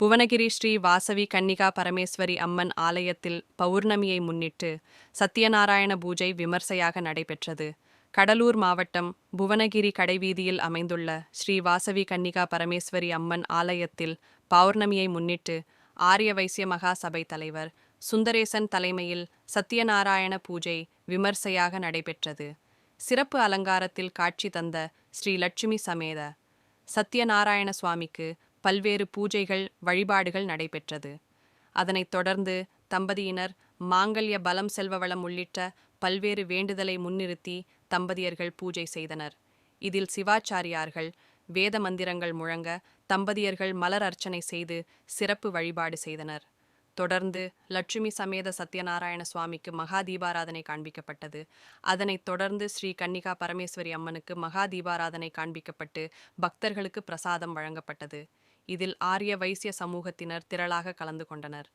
புவனகிரி ஸ்ரீ வாசவி கன்னிகா பரமேஸ்வரி அம்மன் ஆலயத்தில் பௌர்ணமியை முன்னிட்டு சத்யநாராயண பூஜை விமர்சையாக நடைபெற்றது. கடலூர் மாவட்டம் புவனகிரி கடைவீதியில் அமைந்துள்ள ஸ்ரீ வாசவி கன்னிகா பரமேஸ்வரி அம்மன் ஆலயத்தில் பௌர்ணமியை முன்னிட்டு ஆரிய வைசிய மகா சபை தலைவர் சுந்தரேசன் தலைமையில் சத்யநாராயண பூஜை விமர்சையாக நடைபெற்றது. சிறப்பு அலங்காரத்தில் காட்சி தந்த ஸ்ரீ லட்சுமி சமேத சத்யநாராயண சுவாமிக்கு பல்வேறு பூஜைகள் வழிபாடுகள் நடைபெற்றது. அதனைத் தொடர்ந்து தம்பதியினர் மாங்கல்ய பலம் செல்வவளம் உள்ளிட்ட பல்வேறு வேண்டுதலை முன்னிறுத்தி தம்பதியர்கள் பூஜை செய்தனர். இதில் சிவாச்சாரியார்கள் வேத மந்திரங்கள் முழங்க தம்பதியர்கள் மலர் அர்ச்சனை செய்து சிறப்பு வழிபாடு செய்தனர். தொடர்ந்து லட்சுமி சமேத சத்யநாராயண சுவாமிக்கு மகா தீபாராதனை காண்பிக்கப்பட்டது. அதனைத் தொடர்ந்து ஸ்ரீ கன்னிகா பரமேஸ்வரி அம்மனுக்கு மகா தீபாராதனை காண்பிக்கப்பட்டு பக்தர்களுக்கு பிரசாதம் வழங்கப்பட்டது. இதில் ஆரிய வைசிய சமூகத்தினர் திரளாக கலந்து கொண்டனர்.